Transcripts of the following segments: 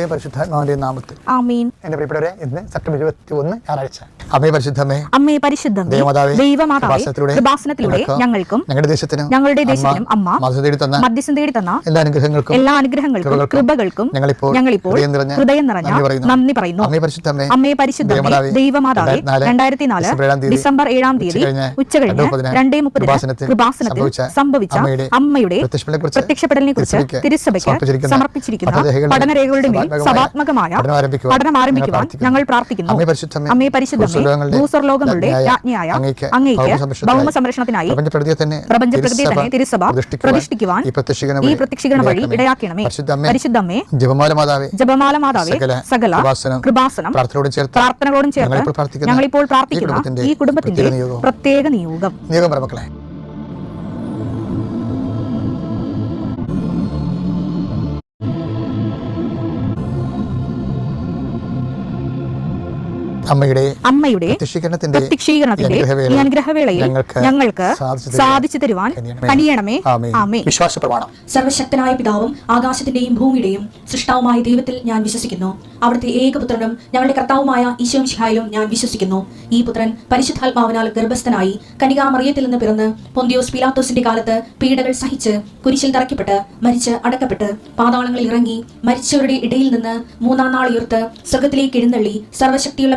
പരിശുദ്ധാത്മാവിന്റെ നാമത്തിൽ. ആമീൻ. എന്റെ പ്രിയപ്പെട്ടവരെ ഇന്ന് സെപ്റ്റംബർ ഇരുപത്തി ഒന്ന് ഞായറാഴ്ച. അമ്മേ പരിശുദ്ധമേ അമ്മേ പരിശുദ്ധമേ ദൈവമാതാവേ, കൃപാസനത്തിലൂടെ ഞങ്ങൾക്കും ഞങ്ങളുടെ ദേശത്തിനും ഞങ്ങളുടെ ദേശത്തിനും അമ്മ മധ്യസ്ഥം തേടി തന്ന എല്ലാ അനുഗ്രഹങ്ങൾക്കും എല്ലാ അനുഗ്രഹങ്ങൾക്കും കൃപകൾക്കും ഞങ്ങളിപ്പോൾ ഞങ്ങളിപ്പോൾ ഹൃദയം നിറഞ്ഞ നന്ദി പറയുന്നു. അമ്മേ പരിശുദ്ധമേ അമ്മേ പരിശുദ്ധമേ ദൈവമാതാവേ, രണ്ടായിരത്തി നാല് ഡിസംബർ ഏഴാം തീയതി ഉച്ച കഴിഞ്ഞ് രണ്ടേ മുപ്പത് കൃപാസനത്തിൽ സംഭവിച്ച അമ്മയുടെ പ്രത്യക്ഷപ്പെടലിനെ കുറിച്ച് തിരുസഭയ്ക്ക് സമർപ്പിച്ചിരിക്കുന്ന പഠനരേഖകളുടെ മേൽ സഭാത്മകമായ പഠനം ആരംഭിക്കുവാൻ ഞങ്ങൾ പ്രാർത്ഥിക്കുന്നു. അമ്മേ പരിശുദ്ധമേ ഭൂസ്വർലോകങ്ങളുടെ രാജ്ഞിയായ അങ്ങേക്ക് ഭൗമ സംരക്ഷണത്തിനായി പ്രപഞ്ചപ്രകൃതിയെ തന്നെ തന്നെ തിരുസഭ പ്രതിഷ്ഠിക്കുവാൻ ഈ പ്രത്യക്ഷീകരണം വഴി ഇടയാക്കണമേ. ഇടയാക്കണമേ. പരിശുദ്ധമേ, പരിശുദ്ധമ്മേ ജപമാല മാതാവേ ജപമാല മാതാവേ സകല കൃപാസനം കൃപാസനം ചേർത്ത് പ്രാർത്ഥനകളോടും ചേർത്ത് ഞങ്ങളിപ്പോൾ പ്രാർത്ഥിക്കുന്ന ഈ കുടുംബത്തിന്റെ പ്രത്യേക നിയോഗം. നിയോഗം. മക്കളെ. അമ്മയുടെ അമ്മയുടെ പ്രത്യക്ഷീകരണത്തിന്റെ പ്രത്യക്ഷീകരണത്തിന്റെ ഈ അനുഗ്രഹവേളയിൽ ഞങ്ങൾക്ക് സാധിച്ചു തരുവാൻ ആമേൻ. ആമേ വിശ്വാസ പ്രമാണം സർവശക്തനായ പിതാവും ആകാശത്തിന്റെയും ഭൂമിയുടെയും സൃഷ്ടാവുമായ ദൈവത്തിൽ ഞാൻ വിശ്വസിക്കുന്നു. അവിടുത്തെ ഏകപുത്രനും ഞങ്ങളുടെ കർത്താവുമായ ഈശോം ഞാൻ വിശ്വസിക്കുന്നു. ഈ പുത്രൻ പരിശുദ്ധാത്മാവിനാൽ ഗർഭസ്ഥനായി കനികാമറിയത്തിൽ നിന്ന് പിറന്ന് പൊന്തിയോസ് പിലാത്തോസിന്റെ കാലത്ത് പീഡകൾ സഹിച്ച് കുരിശിൽ തറയ്ക്കപ്പെട്ട് മരിച്ച് അടക്കപ്പെട്ട് പാതാളങ്ങളിൽ ഇറങ്ങി മരിച്ചവരുടെ ഇടയിൽ നിന്ന് മൂന്നാം നാൾ ഉയർത്ത് സ്വർഗത്തിലേക്ക് എഴുന്നള്ളി സർവശക്തിയുള്ള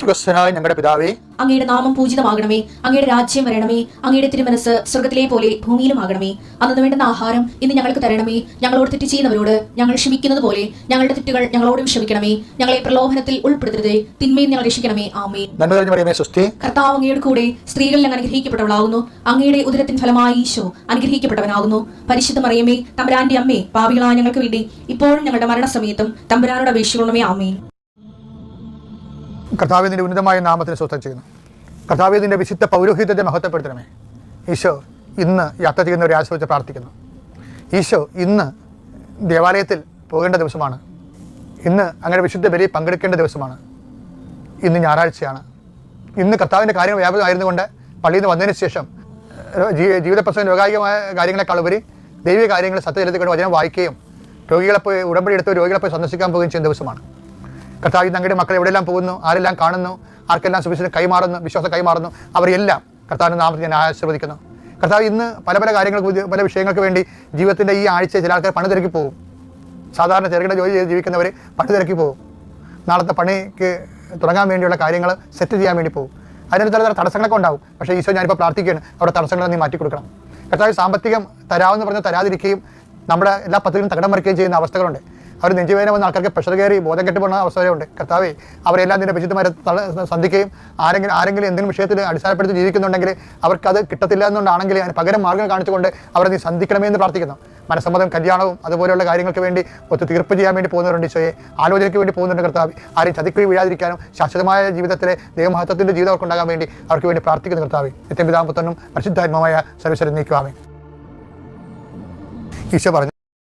സുഖസ്ഥനായ ഞങ്ങളുടെ പിതാവേ അങ്ങയുടെ നാമം പൂജിതമാകണമേ. അങ്ങയുടെ രാജ്യം വരണമേ. അങ്ങയുടെ തിരുമനസ് സ്വർഗത്തിലെ പോലെ ഭൂമിയിലുമാകണമേ. അന്നു വേണ്ടുന്ന ആഹാരം ഇന്ന് ഞങ്ങൾക്ക് തരണമേ. ഞങ്ങളോട് തെറ്റ് ചെയ്യുന്നവരോട് ഞങ്ങൾ ക്ഷമിക്കുന്നത് പോലെ ഞങ്ങളുടെ തെറ്റുകൾ ഞങ്ങളോടും ക്ഷമിക്കണമേ. ഞങ്ങളെ പ്രലോഭനത്തിൽ ഉൾപ്പെടുത്തരുതേ. തിന്മയിൽ ഞങ്ങൾ രക്ഷിക്കണമേ. ആമേൻ. നന്മ പറയുമേ സുസ്ഥി കർത്താവ് അങ്ങയുടെ കൂടെ സ്ത്രീകളിൽ അങ്ങ് അനുഗ്രഹിക്കപ്പെട്ടവളാകുന്നു. അങ്ങയുടെ ഉദരത്തിൻ ഫലമായി ഈശോ അനുഗ്രഹിക്കപ്പെട്ടവനാകുന്നു. പരിശുദ്ധ മറിയമേ തമ്പുരാന്റെ അമ്മേ പാപികളായ ഞങ്ങൾക്ക് വേണ്ടി ഇപ്പോഴും ഞങ്ങളുടെ മരണസമയത്തും തമ്പുരാനോട് അപേക്ഷിക്കണമേ. ആമേൻ. കർത്താവിന്റെ ഉന്നതമായ നാമത്തിന് സ്വസ്ഥം ചെയ്യുന്നു. കർത്താവിന്റെ വിശുദ്ധ പൗരോഹിത്യത്തെ മഹത്വപ്പെടുത്തണമേ. ഈശോ ഇന്ന് യാത്ര ചെയ്യുന്നവരെ ആശ്രയിച്ച് പ്രാർത്ഥിക്കുന്നു. ഈശോ ഇന്ന് ദേവാലയത്തിൽ പോകേണ്ട ദിവസമാണ്. ഇന്ന് അങ്ങനെ വിശുദ്ധ ബലി പങ്കെടുക്കേണ്ട ദിവസമാണ്. ഇന്ന് ഞായറാഴ്ചയാണ്. ഇന്ന് കർത്താവിന്റെ കാര്യങ്ങൾ വ്യാപകമായിരുന്നുകൊണ്ട് പള്ളിയിൽ നിന്ന് വന്നതിന് ശേഷം ഏഹ്, ജീ- ജീവിത പ്രശ്നം രോഗായികമായ കാര്യങ്ങളെക്കാൾ ഉപരി ദൈവിക കാര്യങ്ങൾ സത്യചരിത്തിക്കൊണ്ട് വചനം വായിക്കുകയും രോഗികളെ പോയി ഉടമ്പടി എടുത്ത് രോഗികളെ പോയി സന്ദർശിക്കാൻ പോവുകയും ചെയ്യുന്ന ദിവസമാണ്. കർത്താവ് തങ്ങളുടെ മക്കൾ എവിടെയെല്ലാം പോകുന്നു? ആരെല്ലാം കാണുന്നു? ആർക്കെല്ലാം സുവിശേഷം കൈമാറുന്നു? വിശ്വാസം കൈമാറുന്നു? അവരെല്ലാം കർത്താവിന്റെ നാമത്തിൽ ഞാൻ ആശീർവദിക്കുന്നു. കർത്താവ് ഇന്ന് പല പല കാര്യങ്ങൾക്ക് പല വിഷയങ്ങൾക്ക് വേണ്ടി ജീവിതത്തിന്റെ ഈ ആഴ്ച ചില ആൾക്കാർ പണി തിരക്കി പോകും. സാധാരണ ചെറുകിട ജോലി ചെയ്ത് ജീവിക്കുന്നവർ പണി തിരക്കി പോകും. നാളത്തെ പണിക്ക് തുടങ്ങാൻ വേണ്ടിയുള്ള കാര്യങ്ങൾ സെറ്റ് ചെയ്യാൻ വേണ്ടി പോകും. അതിന് ചില തടസ്സങ്ങളൊക്കെ ഉണ്ടാവും. പക്ഷേ ഈശോ ഞാനിപ്പോൾ പ്രാർത്ഥിക്കുകയാണ് അവിടെ തടസ്സങ്ങൾ നീ മാറ്റി കൊടുക്കണം. കർത്താവ് സാമ്പത്തികം തരാമെന്ന് പറഞ്ഞ് തരാതിരിക്കുകയും നമ്മുടെ എല്ലാ പദ്ധതികളും തകടം മറിക്കുകയും ചെയ്യുന്ന അവസ്ഥകളുണ്ട്. അവർ നെഞ്ചുവേദന വന്ന ആൾക്കാർക്ക് പ്രഷർ കയറി ബോധം കെട്ടുപോകുന്ന അവസ്ഥ വരെയുണ്ട്. കർത്താവെ അവരെല്ലാം നിന്റെ വിശുദ്ധമാരെ തള- സന്ധിക്കുകയും ആരെങ്കിലും ആരെങ്കിലും എന്തെങ്കിലും വിഷയത്തിൽ അടിസ്ഥാനപ്പെടുത്തി ജീവിക്കുന്നുണ്ടെങ്കിൽ അവർക്കത് കിട്ടത്തില്ല എന്നുണ്ടാണെങ്കിൽ അതിന് പകരം മാർഗം കാണിച്ചുകൊണ്ട് അവരെ നീ സന്ധിക്കണമേ എന്ന് പ്രാർത്ഥിക്കുന്നു. മനസ്സമ്മതം കല്യാണവും അതുപോലെയുള്ള കാര്യങ്ങൾക്ക് വേണ്ടി ഒത്തു തീർപ്പ് ചെയ്യാൻ വേണ്ടി പോകുന്നവരുണ്ട് ഈശോയെ. ആലോചനയ്ക്ക് വേണ്ടി പോകുന്നുണ്ട് കർത്താവ്. ആരെയും ചതിക്കുഴി വീഴാതിരിക്കാനും ശാശ്വതമായ ജീവിതത്തിലെ ദൈവമഹത്വത്തിന്റെ ജീവിതം അവർക്ക് ഉണ്ടാകാൻ വേണ്ടി അവർക്ക് വേണ്ടി പ്രാർത്ഥിക്കുന്നു കർത്താവ്. നിത്യപിതാമ്പത്തനും പരിശുദ്ധാത്മമായ സർവീശ്വരം നീക്കുവാമേ ഈശോ പറഞ്ഞു